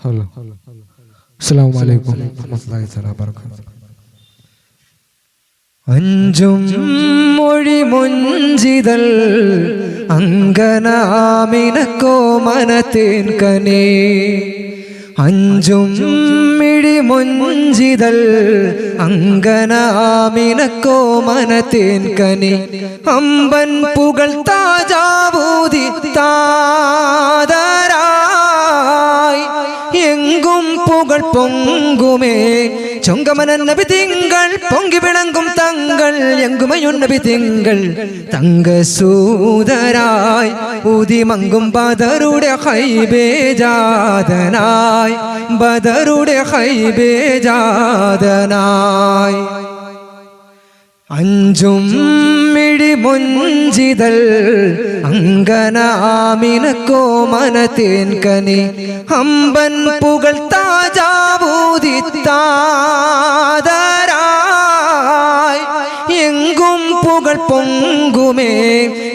Hello അസ്സാം വലൈക്കും അഞ്ചും മൊഴി മുഞ്ചിതൽ അങ്കനാമിനക്കോ മനത്തേൻ കനേ. അഞ്ചും മിഴി മുഞ്ചിതൽ അങ്കനാമിനക്കോ മനത്തേൻ കനി. അമ്പൻ പുകൾ താജാവൂതി താതരായി പൊങ്കുമേ. ചൊങ്കമനൻ നബി തിങ്കൾ പൊങ്കി വിളങ്ങും തങ്ങൾ എങ്കുമയുൻ നബി തിങ്കൾ. തങ്ക സൂതരായി ഊതിമങ്കും ബദറുടെ ഹൈബേജാതനായി ബദറുടെ ഹൈബേജാതനായി അഞ്ചും മുഞ്ചിതൽ അങ്കനാമിനക്കോ കോമനത്തേൻ കനി. അമ്പൻ പുകൾ താജാവൂതി എങ്കും പുകൾ പൊങ്കുമേ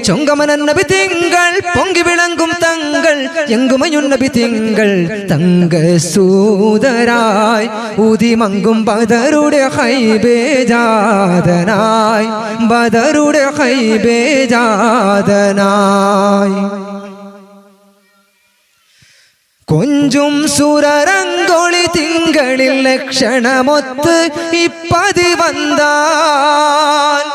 ചൊങ്കമനൻ നബി തിങ്കൾ പൊങ്കി വിളങ്ങും തങ്ങൾ എങ്കുമയുൻ നബി തിങ്കൾ തങ്ക സൂതരായി ഊതിമങ്കും ബദറുടെ ഹൈബേജാതനായി ബദറുടെ ഹൈബേജാതനായി കൊഞ്ചും സുരരങ്കൊളി തിങ്കളിൽ ലക്ഷണമൊത്ത് ഇപ്പതി വന്താൽ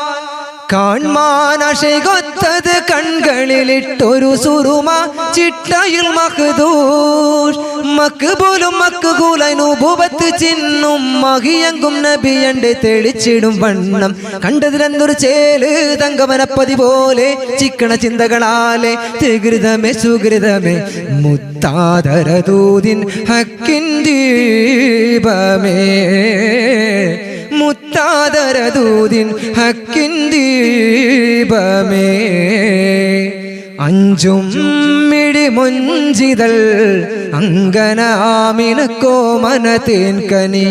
കാൺമാനഷകൊത്തത് കൺകളിലിട്ടൊരു സുറുമ ചിട്ടയിൽ മഹദൂഷ് മക്ക് പോലും മക്ക് കൂലനുഭവത്ത് ചിന്നും മഹിയങ്കും നബിയണ്ട് തെളിച്ചിടും വണ്ണം. കണ്ടതിലെന്തൊരു ചേൽ തങ്കമനപ്പതി പോലെ ചിക്കണ ചിന്തകളാലെ തികൃതമേ സുകൃതമേ മുത്താതരദൂതിൻ ഹക്കിൻ ദീപമേ. മുത്താതരദൂതിൻ ഹക്കിൻ ദീപമേ. അഞ്ചും മിഴി മുഞ്ചിതൽ അങ്കനാമിനക്കോ മനത്തേൻ കനി.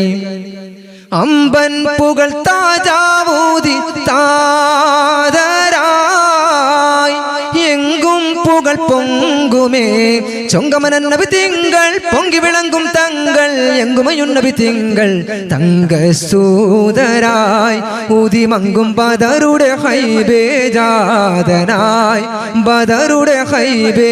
അമ്പൻ പുകൾ താജാവൂതി പൊങ്കുമേ ചൊങ്കമനൻ നബി തിങ്കൾ പൊങ്കി വിളങ്ങും തങ്ങൾ എങ്കുമയുൻ നബി തിങ്കൾ തങ്ക സൂതരായി ഊതിമങ്കും ബദറുടെ ഹൈബേജാതനായി ബദറുടെ ഹൈബേജാതനായി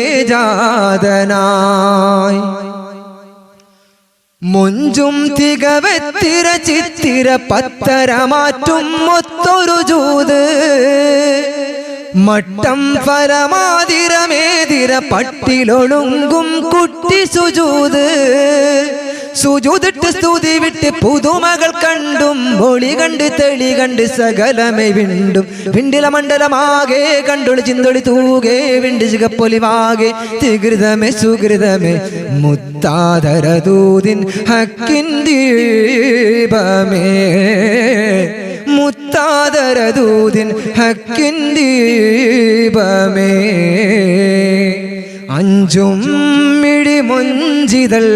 മുഞ്ചും തികവെത്തിര ചിത്തിര പത്തരമാറ്റും മൊത്തൊരു ജൂത്. മട്ടം പരമാതിരമേതിര പട്ടിലൊളുങ്കും കുട്ടി സുജൂത്. സുജൂതിട്ട് സ്തുതി വിട്ട് പുതുമകൾ കണ്ടും ഒളി കണ്ട് തെളി കണ്ട് സകലമേ വിണ്ടും. വിണ്ടില മണ്ഡലമാകെ കണ്ടൊളി ചിന്തൊളി തൂകെ വിണ്ടി ചികപ്പൊലിവാകെ തികൃതമേ സുകൃതമേ മുത്താതരദൂതിൻ ഹക്കിൻ ദീപമേ. മുത്താതരദൂതിൻ ഹക്കിൻ ദീപമേ. അഞ്ചും മിഴി മുഞ്ചിതൽ